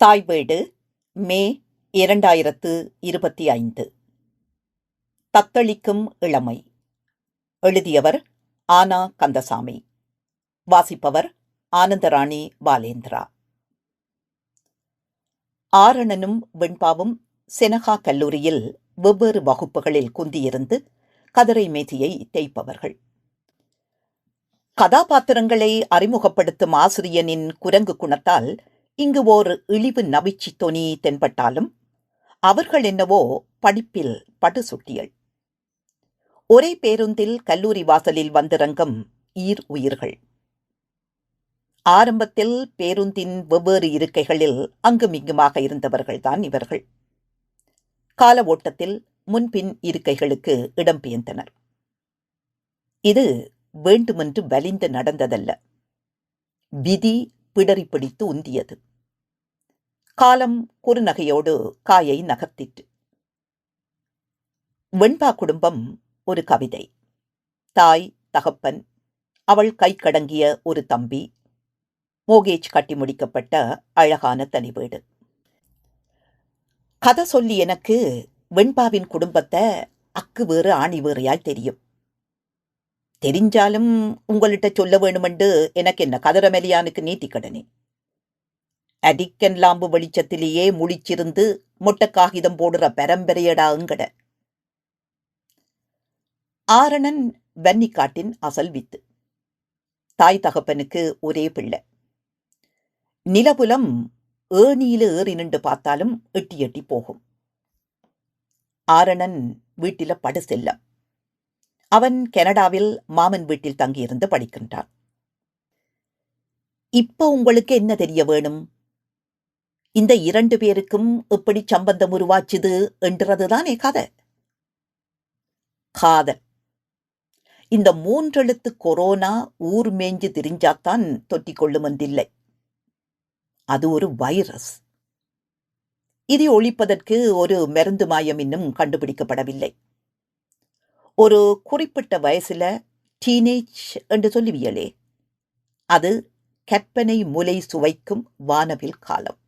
தாய் வீடு மே இரண்டாயிரத்து இருபத்தி ஐந்து. தத்தளிக்கும் இளமை. எழுதியவர் ஆனா கந்தசாமி. வாசிப்பவர் ஆனந்தராணி பாலேந்திரா. ஆரணனும் வெண்பாவும் செனகா கல்லூரியில் வெவ்வேறு வகுப்புகளில் குந்தியிருந்து கதிரை மேதியை தேய்ப்பவர்கள். கதாபாத்திரங்களை அறிமுகப்படுத்தும் ஆசிரியனின் குரங்கு குணத்தால் இங்கு ஓர் இழிவு நவிச்சி தொனி தென்பட்டாலும் அவர்கள் என்னவோ படிப்பில் படுசுட்டியல். ஒரே பேருந்தில் கல்லூரி வாசலில் வந்திறங்கும் ஈர் உயிர்கள். ஆரம்பத்தில் பேருந்தின் வெவ்வேறு இருக்கைகளில் அங்குமிங்குமாக இருந்தவர்கள்தான் இவர்கள். கால ஓட்டத்தில் முன்பின் இருக்கைகளுக்கு இடம்பெயர்ந்தனர் இது வேண்டுமென்று வலிந்து நடந்ததல்ல. விதி பிடறி பிடித்து உந்தியது. காலம் குறுநகையோடு காயை நகர்த்திற்று. வெண்பா குடும்பம் ஒரு கவிதை. தாய் தகப்பன் அவள் கை கடங்கிய ஒரு தம்பி மோகேஜ் கட்டி முடிக்கப்பட்ட அழகான தனி வீடு கதை சொல்லி எனக்கு வெண்பாவின் குடும்பத்தை அக்கு வேறு ஆணி வேறையால் தெரியும். தெரிஞ்சாலும் உங்கள்கிட்ட சொல்ல வேணுமென்று எனக்கு என்ன கதிரமெலியானுக்கு நீட்டிக்கடனே அடிக்கன் லாம்பு வெளிச்சத்திலேயே முழிச்சிருந்து மொட்டை காகிதம் போடுற பரம்பரையடா எங்கட ஆரணன் வன்னிக்காட்டின் அசல் வித்து. தாய் தகப்பனுக்கு ஒரே பிள்ளை. நிலபுலம் ஏணியில ஏறி நின்று பார்த்தாலும் எட்டி எட்டி போகும். ஆரணன் வீட்டில படு செல்லம். அவன் கனடாவில் மாமன் வீட்டில் தங்கியிருந்து படிக்கின்றான். இப்போ உங்களுக்கு என்ன தெரிய வேணும்? இந்த இரண்டு பேருக்கும் எப்படி சம்பந்தம் உருவாச்சுது என்றதுதானே கதை. காதல். இந்த மூன்றெழுத்து கொரோனா ஊர் மேஞ்சு திரிஞ்சாத்தான் தொற்றிக் கொள்ளும் என்றில்லை அது ஒரு வைரஸ். இதை ஒழிப்பதற்கு ஒரு மருந்து மாயம் இன்னும் கண்டுபிடிக்கப்படவில்லை. ஒரு குறிப்பிட்ட வயசுல டீனேஜ் என்று சொல்லுவியலே. அது கற்பனை முலை சுவைக்கும் வானவில் காலம்.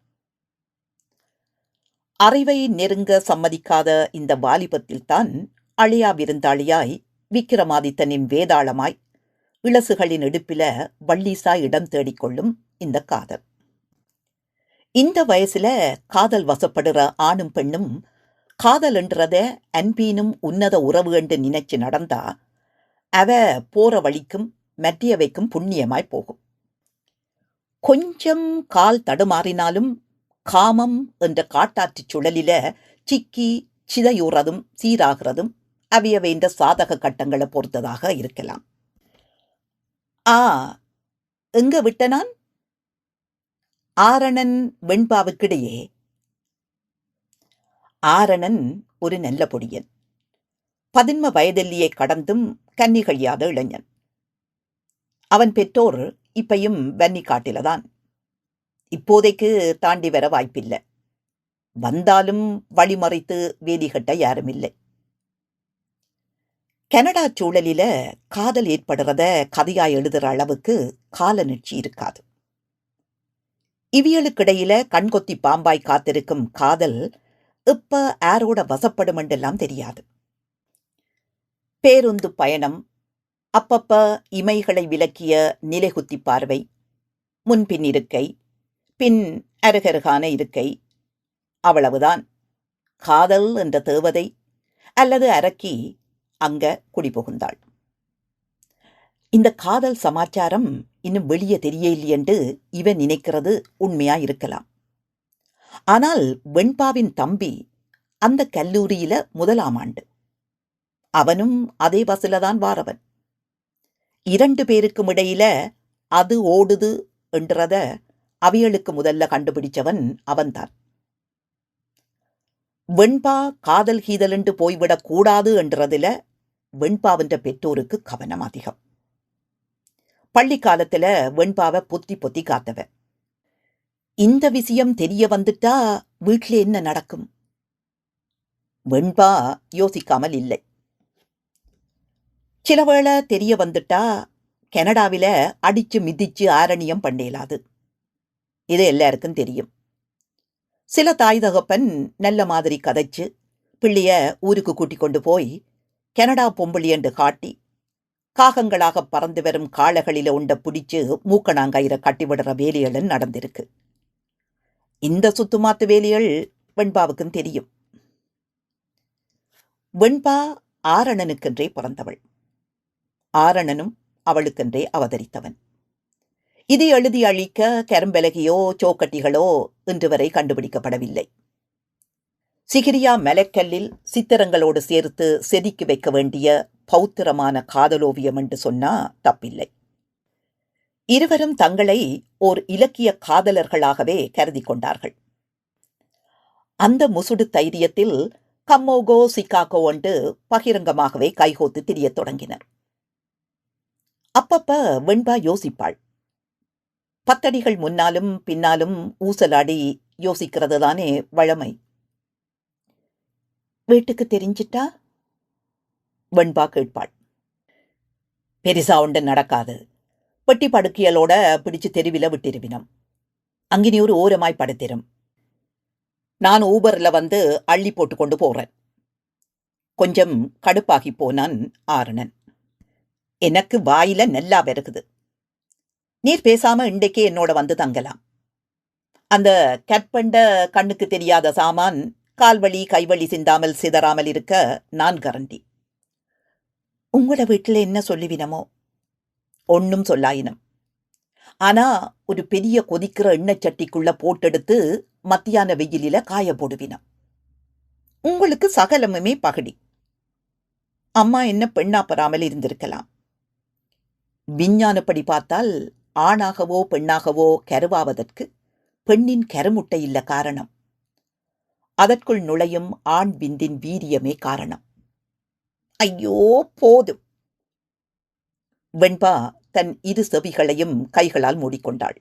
அறிவை நெருங்க சம்மதிக்காத இந்த வாலிபத்தில்தான் அழியா விருந்தாளியாய் விக்கிரமாதித்தனின் வேதாளமாய் இளசுகளின் இடுப்பில வள்ளீசா இடம் தேடிக்கொள்ளும் இந்த காதல். இந்த வயசுல காதல் வசப்படுற ஆணும் பெண்ணும் காதல்ன்றத அன்பீனும் உன்னத உறவு என்று நினைச்சு நடந்தா அவ போற வழிக்கும் மற்றியவைக்கும் புண்ணியமாய் போகும். கொஞ்சம் கால் தடுமாறினாலும் காமம் என்ற காட்டாற்றுச் சுழலில சிக்கி சிதையுறதும் சீராகிறதும் அவையவைந்த சாதக கட்டங்களை பொறுத்ததாக இருக்கலாம். ஆ எங்க விட்டனான்? ஆரணன் வெண்பாவுக்கிடையே. ஆரணன் ஒரு நல்ல பொடியன். பதின்ம வயதெல்லியை கடந்தும் கன்னி கழியாத இளைஞன். அவன் பெற்றோர் இப்பையும் வன்னி காட்டிலதான் இப்போதைக்கு தாண்டி வர வாய்ப்பில்லை. வந்தாலும் வழிமறைத்து வேலி கட்ட யாரும் இல்லை கனடா சூழலில காதல் ஏற்படுறத கதையா எழுதுற அளவுக்கு கால நிச்சி இருக்காது. இவியலுக்கிடையில கண்கொத்தி பாம்பாய் காத்திருக்கும் காதல் இப்ப ஆரோட வசப்படும் என்றெல்லாம் தெரியாது. பேருந்து பயணம் அப்பப்ப இமைகளை விலக்கிய நிலைகுத்தி பார்வை முன்பின் இருக்கை பின் அருகருகான இருக்கை. அவ்வளவுதான். காதல் என்ற தேவதை அல்லது அரக்கி அங்க குடிபுகுந்தாள். இந்த காதல் சமாச்சாரம் இன்னும் வெளியே தெரியலையென்று இவன் நினைக்கிறது உண்மையா இருக்கலாம். ஆனால் வெண்பாவின் தம்பி அந்த கல்லூரியில முதலாம் ஆண்டு. அவனும் அதே பஸ்ல தான் வாரவன். இரண்டு பேருக்கும் இடையில அது ஓடுது என்றத அவியலுக்கு முதல்ல கண்டுபிடிச்சவன் அவன்தான். வெண்பா காதல் கீதல் என்று போய்விடக் கூடாது என்றதுல வெண்பாவின்ற பெற்றோருக்கு கவனம் அதிகம். பள்ளி காலத்துல வெண்பாவை பொத்தி பொத்தி காத்தவ இந்த விஷயம் தெரிய வந்துட்டா வீட்டில் என்ன நடக்கும்? வெண்பா யோசிக்காமல் இல்லை. சிலவேளை தெரிய வந்துட்டா கனடாவில அடிச்சு மிதிச்சு ஆரணியம் பண்ணேலாது. இது எல்லாருக்கும் தெரியும். சில தாய் தகப்பன் நல்ல மாதிரி கதைச்சு பிள்ளைய ஊருக்கு கூட்டிக் கொண்டு போய் கனடா பொம்பளி என்று காட்டி காகங்களாக பறந்து வரும் காளைகளில உண்ட பிடிச்சு மூக்கணாங்கயிற கட்டிவிடுற வேலிகளும் நடந்திருக்கு. இந்த சுத்துமாத்து வேலிகள் வெண்பாவுக்கும் தெரியும். வெண்பா ஆரணனுக்கென்றே பிறந்தவள். ஆரணனும் அவளுக்கென்றே அவதரித்தவன். இதை எழுதி அழிக்க கரும்பலகையோ சோக்கட்டிகளோ இன்று வரை கண்டுபிடிக்கப்படவில்லை. சிகிரியா மலைக்கல்லில் சித்திரங்களோடு சேர்த்து செதுக்கி வைக்க வேண்டிய பௌத்திரமான காதலோவியம் என்று சொன்னா தப்பில்லை. இருவரும் தங்களை ஓர் இலக்கிய காதலர்களாகவே கருதி கொண்டார்கள். அந்த முசுடு தைரியத்தில் கம்மோகோ சிக்காகோ என்று பகிரங்கமாகவே கைகோத்து திரியத் தொடங்கினர். அப்பப்ப வெண்பா யோசிப்பாள். பத்தடிகள் முன்னாலும் பின்னாலும் ஊசலாடி யோசிக்கிறது தானே வழமை. வீட்டுக்கு தெரிஞ்சிட்டா? வெண்பா கேட்பாள். பெரிசா உண்டு நடக்காது. பெட்டி படுக்கையலோட பிடிச்சு தெருவில விட்டிருவினம். அங்கினி ஒரு ஓரமாய் படுத்திரும். நான் ஊபர்ல வந்து அள்ளி போட்டு கொண்டு போறேன். கொஞ்சம் கடுப்பாகி போனான் ஆரணன். எனக்கு வாயில நல்லா வருகுது நீர் பேசாம இன்றைக்கே என்னோட வந்து தங்கலாம். அந்த கற்பண்ட கண்ணுக்கு தெரியாத சாமான் கால்வழி கைவழி சிந்தாமல் சிதறாமல் இருக்க நான் கரண்டி. உங்களோட வீட்டில் என்ன சொல்லுவினமோ ஒன்னும் சொல்லாயினம். ஆனா ஒரு பெரிய கொதிக்கிற எண்ணெய் சட்டிக்குள்ள போட்டெடுத்து மத்தியான வெயிலில காய போடுவினம். உங்களுக்கு சகலமுமே பகடி. அம்மா என்ன பெண்ணா பெறாமல் இருந்திருக்கலாம். விஞ்ஞானப்படி பார்த்தால் ஆணாகவோ பெண்ணாகவோ கருவாவதற்கு பெண்ணின் கருமுட்டை இல்ல காரணம். அதற்குள் நுழையும் ஆண் விந்தின் வீரியமே காரணம். ஐயோ போதும். வெண்பா தன் இரு செவிகளையும் கைகளால் மூடிக்கொண்டாள்.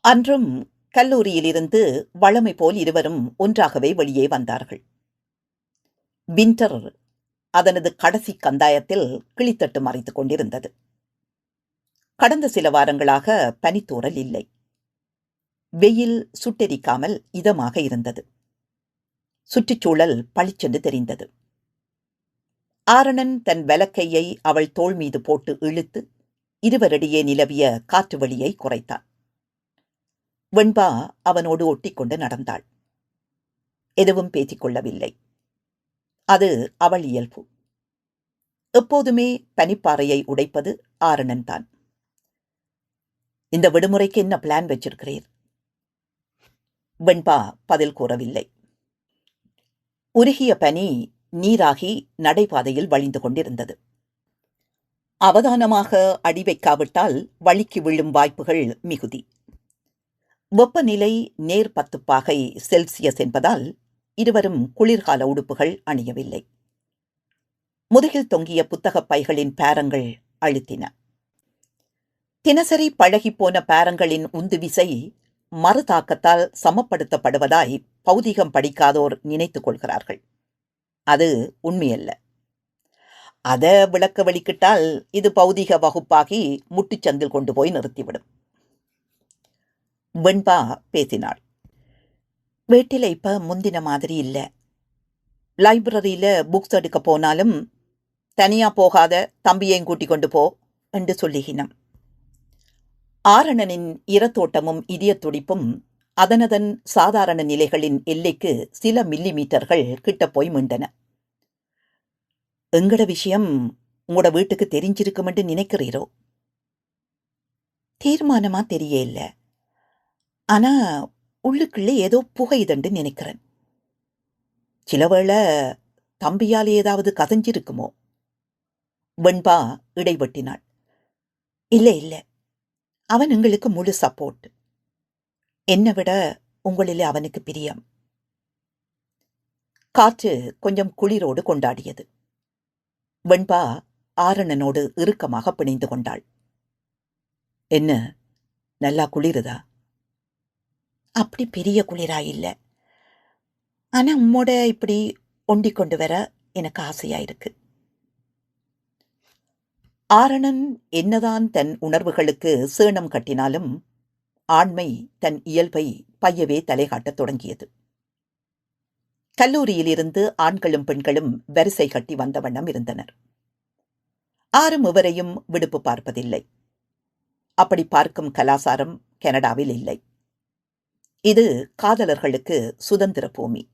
அன்றும் கல்லூரியிலிருந்து வளமை போல் இருவரும் ஒன்றாகவே வெளியே வந்தார்கள். வின்டர் அதனது கடைசி கந்தாயத்தில் கிளித்தட்டு மறைத்துக் கொண்டிருந்தது. கடந்த சில வாரங்களாக பனித்தூரல் இல்லை. வெயில் சுட்டெரிக்காமல் இதமாக இருந்தது. சுற்றுச்சூழல் பளிச்சென்று தெரிந்தது. ஆரணன் தன் வலக்கையை அவள் தோள் மீது போட்டு இழுத்து இருவரிடையே நிலவிய காற்று வழியை குறைத்தான். வெண்பா அவனோடு ஒட்டிக்கொண்டு நடந்தாள். எதுவும் பேசிக்கொள்ளவில்லை அது அவள் இயல்பு. எப்போதுமே பனிப்பாறையை உடைப்பது ஆரணன் தான். இந்த விடுமுறைக்கு என்ன பிளான் வச்சிருக்கிறீர்? வெண்பா பதில் கூறவில்லை. உருகிய பனி நீராகி நடைபாதையில் வழிந்து கொண்டிருந்தது. அவதானமாக அடி வைக்காவிட்டால் வழிக்கு விழும் வாய்ப்புகள் மிகுதி. வெப்பநிலை நேர் பத்து பாகை செல்சியஸ் என்பதால் இருவரும் குளிர்கால உடுப்புகள் அணியவில்லை. முதுகில் தொங்கிய புத்தகப் பைகளின் பேரங்கள் அழுத்தின. தினசரி பழகிப்போன பேரங்களின் உந்து விசை மறுதாக்கத்தால் சமப்படுத்தப்படுவதாய் பௌதிகம் படிக்காதோர் நினைத்துக் கொள்கிறார்கள். அது உண்மையல்ல. அத விளக்க வெளிக்கிட்டால் இது பௌதிக வகுப்பாகி முட்டுச்சந்தில் கொண்டு போய் நிறுத்திவிடும். வெண்பா பேசினாள். வீட்டில் இப்ப முந்தின மாதிரி இல்லை. லைப்ரரியில புக்ஸ் எடுக்க போனாலும் தனியா போகாத தம்பியையும் கூட்டிக் கொண்டு போ என்று சொல்லுகினம் ஆரணனின் இரத்தோட்டமும் இதயத் துடிப்பும் அதனதன் சாதாரண நிலைகளின் எல்லைக்கு சில மில்லி மீட்டர்கள் கிட்ட போய் மீண்டன. எங்கட விஷயம் உங்களோட வீட்டுக்கு தெரிஞ்சிருக்குமென்று நினைக்கிறீரோ? தீர்மானமா தெரிய இல்ல. ஆனா உள்ளுக்குள்ளே ஏதோ புகையுதண்டு நினைக்கிறேன். சிலவேளை தம்பியால் ஏதாவது கதஞ்சிருக்குமோ வெண்பா இடைவெட்டினாள். இல்லை இல்லை. அவன் எங்களுக்கு முழு சப்போர்ட் என்னை விட உங்களிலே அவனுக்கு பிரியம். காற்று கொஞ்சம் குளிரோடு கொண்டாடியது. வெண்பா ஆரணனோடு இறுக்கமாக பிணைந்து கொண்டாள். என்ன நல்லா குளிருதா? அப்படி பெரிய குளிரா இல்ல. ஆனா உம்மோட இப்படி ஒண்டிக் கொண்டு வர எனக்கு ஆசையா இருக்கு. ஆரணன் என்னதான் தன் உணர்வுகளுக்கு சேணம் கட்டினாலும் ஆண்மை தன் இயல்பை பையவே தலைகாட்டத் தொடங்கியது. கல்லூரியிலிருந்து ஆண்களும் பெண்களும் வரிசை கட்டி வந்த வண்ணம் இருந்தனர். ஆரும் எவரையும் விடுப்பு பார்ப்பதில்லை. அப்படி பார்க்கும் கலாசாரம் கனடாவில் இல்லை. இது காதலர்களுக்கு சுதந்திர பூமி.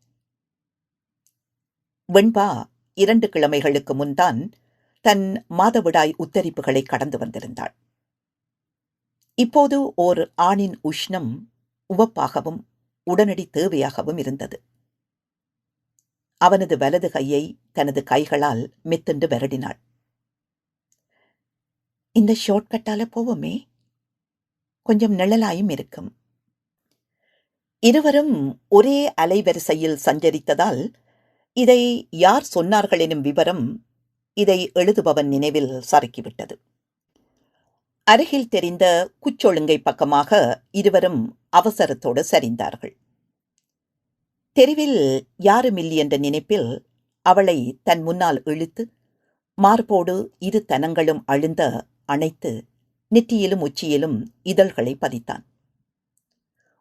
வெண்பா இரண்டு கிழமைகளுக்கு முன்தான் தன் மாதவிடாய் உத்தரிப்புகளை கடந்து வந்திருந்தாள். இப்போது ஓர் ஆணின் உஷ்ணம் உவப்பாகவும் உடனடி தேவையாகவும் இருந்தது. அவனது வலது கையை தனது கைகளால் மெத்தென்று வருடினாள் இந்த ஷார்ட்கட்டால போவோமே. கொஞ்சம் நிழலாயும் இருக்கும். இருவரும் ஒரே அலைவரிசையில் சஞ்சரித்ததால் இதை யார் சொன்னார்கள் எனும் விவரம் இதை எழுதுபவன் நினைவில் சறுக்கிவிட்டது. அருகில் தெரிந்த குச்சொழுங்கை பக்கமாக இருவரும் அவசரத்தோடு சரிந்தார்கள். தெருவில் யாருமில்லை என்ற நினைப்பில் அவளை தன் முன்னால் இழுத்து மார்போடு இரு தனங்களும் அழுந்த அணைத்து நெற்றியிலும் உச்சியிலும் இதழ்களை பதித்தான்.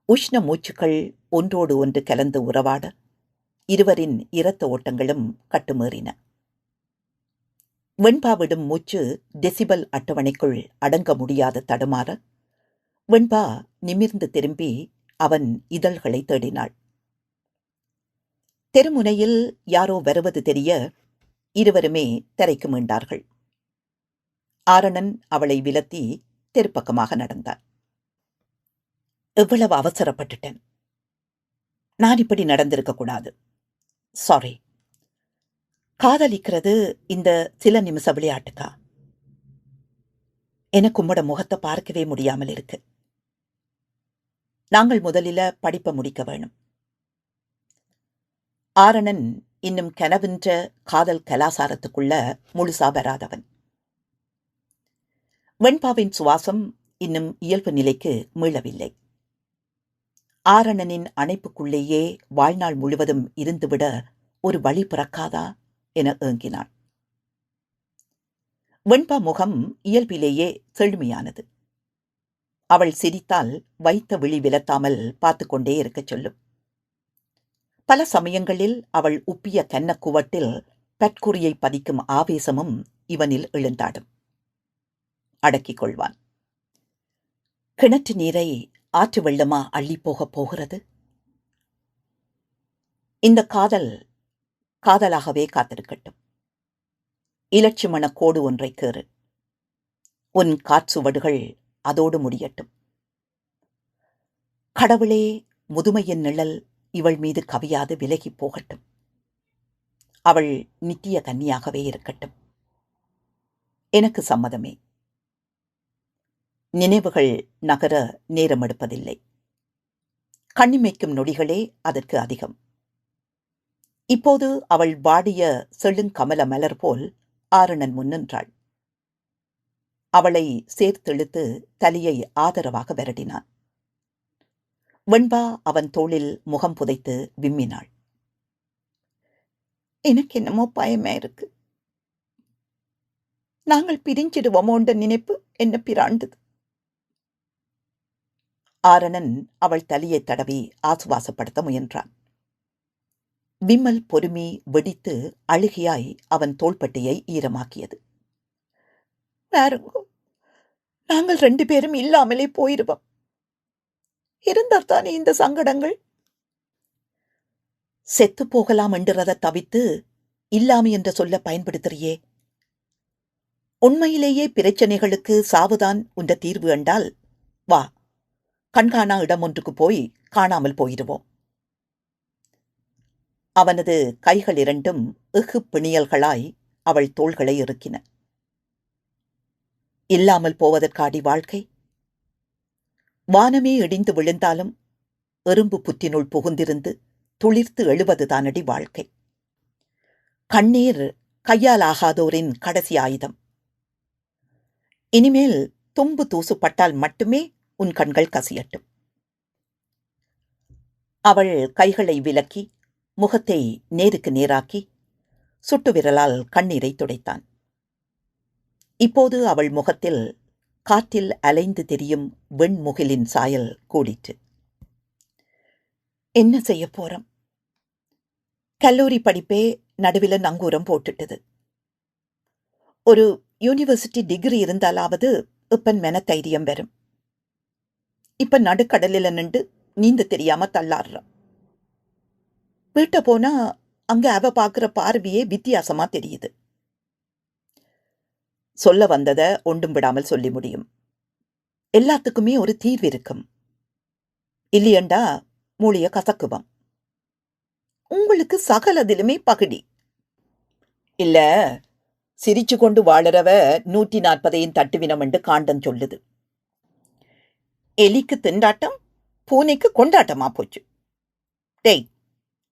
உஷ்ண மூச்சுக்கள் ஒன்றோடு ஒன்று கலந்து உறவாட இருவரின் இரத்த ஓட்டங்களும் கட்டுமேறின. வெண்பாவிடும் மூச்சு டெசிபல் அட்டவணைக்குள் அடங்க முடியாத தடுமாற வெண்பா நிமிர்ந்து திரும்பி அவன் இதழ்களை தேடினாள். தெருமுனையில் யாரோ வருவது தெரிய இருவருமே தரைக்கு மீண்டார்கள். ஆரணன் அவளை விலத்தி தெருப்பக்கமாக நடந்தார் எவ்வளவு அவசரப்பட்டுட்டேன். நான் இப்படி நடந்திருக்க கூடாது. சாரி காதலிக்கிறது இந்த சில நிமிஷ விளையாட்டுக்கா எனக்கு உம்மோட முகத்தை பார்க்கவே முடியாமல் இருக்கு. நாங்கள் முதலில படிப்பை முடிக்க வேணும். ஆரணன் இன்னும் கனவின்ற காதல் கலாசாரத்துக்குள்ள முழுசா வராதவன். வெண்பாவின் சுவாசம் இன்னும் இயல்பு நிலைக்கு மீளவில்லை. ஆரணனின் அணைப்புக்குள்ளேயே வாழ்நாள் முழுவதும் இருந்துவிட ஒரு வழி பிறக்காதா? என ஏங்கினாள். வெண்பா முகம் இயல்பிலேயே செழுமையானது. அவள் சிரித்தால் வைத்த விழி விலத்தாமல் பார்த்து கொண்டே இருக்கச் சொல்லும். பல சமயங்களில் அவள் உப்பிய கன்னக்குவட்டில் பற்குறியை பதிக்கும் ஆவேசமும் இவனில் எழுந்தாடும். அடக்கிக் கொள்வான். கிணற்று நீரை ஆற்று வெள்ளமா அள்ளிப் போகப் போகிறது? இந்த காதல் காதலாகவே காத்திருக்கட்டும். இலட்சுமண கோடு ஒன்றை கேறு. உன் காற்சுவடுகள் அதோடு முடியட்டும். கடவுளே முதுமையின் நிழல் இவள் மீது கவியாது விலகிப் போகட்டும். அவள் நித்திய கன்னியாகவே இருக்கட்டும். எனக்கு சம்மதமே. நினைவுகள் நகர நேரம் எடுப்பதில்லை கண்ணிமைக்கும் நொடிகளே அதற்கு அதிகம். இப்போது அவள் வாடிய செழுங்கமல மலர் போல் ஆரணன் முன்னின்றாள். அவளை சேர்த்தெழுத்து தலையை ஆதரவாக விரட்டினான். வெண்பா அவன் தோளில் முகம் புதைத்து விம்மினாள். எனக்கு என்னமோ பயமா இருக்கு. நாங்கள் பிரிஞ்சிடுவோமோன்ற நினைப்பு என்ன பிராண்டது? ஆரணன் அவள் தலையை தடவி ஆசுவாசப்படுத்த முயன்றான். விம்மல் பொறுமி வெடித்து அழுகியாய் அவன் தோள்பட்டையை ஈரமாக்கியது. நேருங்கோ நாங்கள் ரெண்டு பேரும் இல்லாமலே போயிருவோம். இருந்தால்தானே இந்த சங்கடங்கள்? செத்து போகலாம் என்றதை தவித்து இல்லாமை என்ற சொல்ல பயன்படுத்துறியே. உண்மையிலேயே பிரச்சனைகளுக்கு சாவுதான் உன்ற தீர்வு என்றால் வா கண்காணா இடம் ஒன்றுக்கு போய் காணாமல் போயிடுவோம் அவனது கைகள் இரண்டும் எஃகு பிணியல்களாய் அவள் தோள்களை இறுக்கின. இல்லாமல் போவதற்காடி வாழ்க்கை? வானமே இடிந்து விழுந்தாலும் எறும்பு புற்றினுள் புகுந்திருந்து துளிர்த்து எழுவதுதானடி வாழ்க்கை? கண்ணீர் கையால் ஆகாதோரின் கடைசி ஆயுதம். இனிமேல் தும்பு தூசுப்பட்டால் மட்டுமே உன் கண்கள் கசியட்டும். அவள் கைகளை விலக்கி முகத்தை நேருக்கு நேராக்கி சுட்டு விரலால் கண்ணீரை துடைத்தான். இப்போது அவள் முகத்தில் காற்றில் அலைந்து தெரியும் வெண்முகிலின் சாயல் கூடிற்று. என்ன செய்ய போறோம்? கல்லூரி படிப்பே நடுவில் நங்கூரம் போட்டுட்டது. ஒரு யூனிவர்சிட்டி டிகிரி இருந்தாலாவது இப்பன் மென தைரியம் வரும் இப்ப நடுக்கடலில் நின்று நீந்த தெரியாம தள்ளாடுறான் வீட்டை போனா அங்க அவ பாக்குற பார்வையே வித்தியாசமா தெரியுது. சொல்ல வந்ததை ஒன்றும் விடாமல் சொல்லி முடியும். எல்லாத்துக்குமே ஒரு தீர்வு இருக்கும். இல்லையண்டா மூளைய கசக்குவான். உங்களுக்கு சகலதிலுமே பகுடி இல்ல சிரிச்சு கொண்டு வாழறவ நூற்றி நாற்பதையும் தட்டுவினம் என்று காண்டம் சொல்லுது. எலிக்கு திண்டாட்டம் பூனைக்கு கொண்டாட்டமா போச்சு. டேய்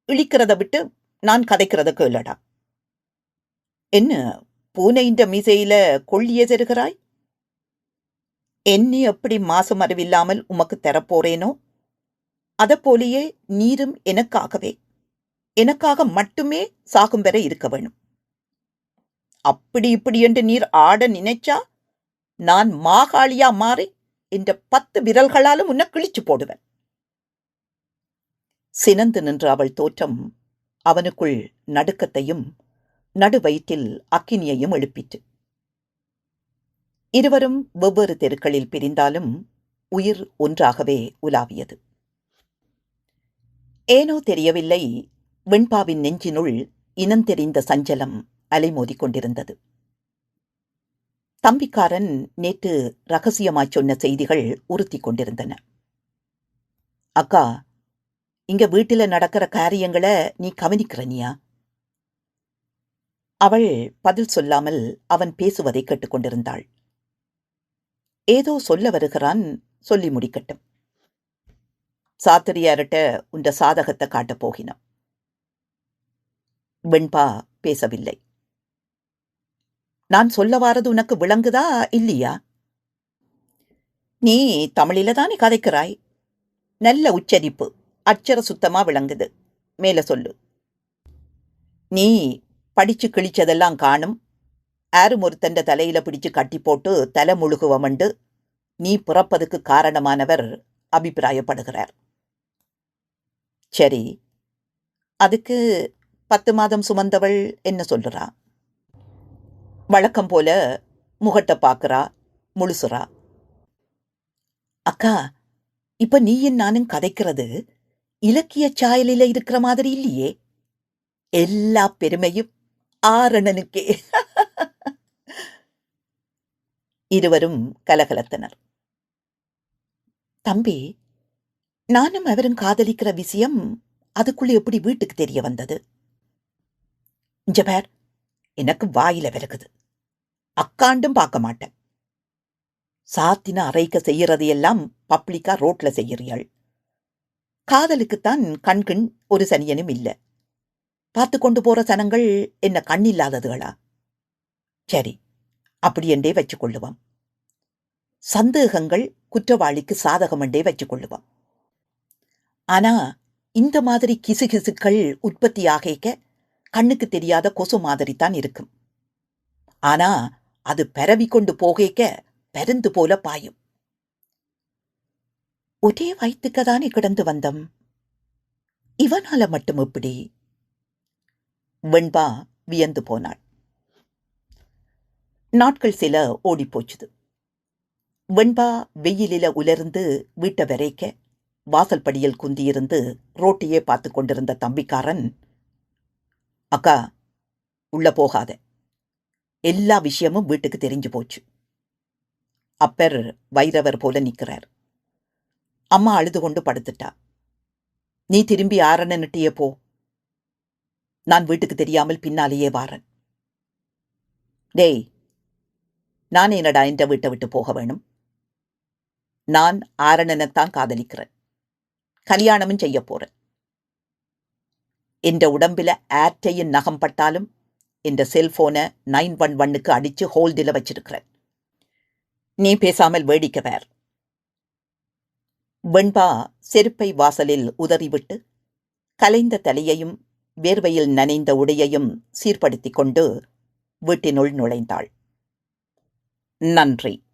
இழிக்கிறத விட்டு நான் கதைக்கிறத கேளடா என்ன பூனைன்ற மீசையில கொள்ளிய தருகிறாய் என்னை எப்படி மாசம் அறிவில்லாமல் உமக்கு தரப்போறேனோ போலேயே நீரும் எனக்காகவே எனக்காக மட்டுமே சாகும் வரை இருக்க வேணும். அப்படி இப்படி என்று நீர் ஆட நினைச்சா நான் மாகாளியா மாறி இந்த பத்து விரல்களாலும் உன்னை கிழிச்சு போடுவேன். சினந்து நின்ற அவள் தோற்றம் அவனுக்குள் நடுக்கத்தையும் நடுவயிற்றில் அக்கினியையும் எழுப்பிற்று. இருவரும் வெவ்வேறு தெருக்களில் பிரிந்தாலும் உயிர் ஒன்றாகவே உலாவியது. ஏனோ தெரியவில்லை வெண்பாவின் நெஞ்சினுள் இனந்தெரிந்த சஞ்சலம் அலைமோதிக் கொண்டிருந்தது. தம்பிக்காரன் நேற்று ரகசியமாய் சொன்ன செய்திகள் உறுத்தி கொண்டிருந்தன. அக்கா இங்க வீட்டில நடக்கிற காரியங்களை நீ கவனிக்கிறனியா அவள் பதில் சொல்லாமல் அவன் பேசுவதை கேட்டுக்கொண்டிருந்தாள். ஏதோ சொல்ல வருகிறான் சொல்லி முடிக்கட்டும். சாத்திரியார்கிட்ட உண்ட சாதகத்தை காட்டப் போகினான். வெண்பா பேசவில்லை. நான் சொல்ல வாரது உனக்கு விளங்குதா இல்லையா? நீ தமிழில தானே கதைக்கிறாய். நல்ல உச்சரிப்பு. அச்சர சுத்தமா விளங்குது. மேல சொல்லு. நீ படிச்சு கிழிச்சதெல்லாம் காணும். ஆரும் ஒருத்தண்ட தலையில பிடிச்சு கட்டி போட்டு தலை முழுகுவமண்டு நீ பிறப்பதுக்கு காரணமானவர் அபிப்பிராயப்படுகிறார். சரி. அதுக்கு பத்து மாதம் சுமந்தவள் என்ன சொல்லுறா வழக்கம் போல முகட்டை பார்க்குறா முழுசுறா. அக்கா இப்ப நீயும் நானும் கதைக்கிறது இலக்கிய சாயலில இருக்கிற மாதிரி இல்லையே. எல்லா பெருமையும் ஆரணனுக்கே. இருவரும் கலகலத்தனர். தம்பி நானும் அவரும் காதலிக்கிற விஷயம் அதுக்குள்ள எப்படி வீட்டுக்கு தெரிய வந்தது? ஜபேர் எனக்கு வாயில விலகுது. அக்காண்டும் பார்க்க மாட்டேன். சாத்தின அரைக்க செய்யறது எல்லாம் பப்ளிக்கா ரோட்ல செய்யறியாள். காதலுக்குத்தான் கண்கண் ஒரு சனியனும் இல்ல. பார்த்து கொண்டு போற சனங்கள் என்ன கண் இல்லாததுகளா சரி அப்படி என்றே வச்சுக் சந்தேகங்கள் குற்றவாளிக்கு சாதகம் என்றே வச்சுக் ஆனா இந்த மாதிரி கிசுகிசுக்கள் உற்பத்தி ஆகைக்க கண்ணுக்கு தெரியாத கொசு மாதிரி தான் இருக்கும். ஆனா அது பரவி கொண்டு போகைக்க பெருந்து போல பாயும். ஒரே வயிற்றுக்கதானே கிடந்து வந்தம்? இவனால மட்டும் இப்படி? வெண்பா வியந்து போனாள். நாட்கள் சில ஓடிப்போச்சுது. வெண்பா வெயிலில உலர்ந்து வீட்டை வரைக்க வாசல் படியில் குந்தியிருந்து ரோட்டையே பார்த்து கொண்டிருந்த தம்பிக்காரன் அக்கா உள்ள போகாத. எல்லா விஷயமும் வீட்டுக்கு தெரிஞ்சு போச்சு. அப்பர் வைரவர் போல நிக்கிறார். அம்மா அழுது கொண்டு படுத்துட்டா. நீ திரும்பி ஆரணன்னுட்டியே போ. நான் வீட்டுக்கு தெரியாமல் பின்னாலேயே வாரன். டேய் நான் என்னடா என்ற வீட்டை விட்டு போக வேணும்? நான் ஆரணனைத்தான் காதலிக்கிறேன். கல்யாணமும் செய்ய போறேன். என்ற உடம்பில ஆர்டையின் நகம் பட்டாலும் இந்த செல்போனை நைன் ஒன் ஒன்னுக்கு அடிச்சு ஹோல்டில் வச்சிருக்கிறேன். நீ பேசாமல் வேடிக்கை வேர். வெண்பா செருப்பை வாசலில் உதறிவிட்டு கலைந்த தலையையும் வேர்வையில் நனைந்த உடையையும் சீர்படுத்திக் கொண்டு வீட்டினுள் நுழைந்தாள். நன்றி.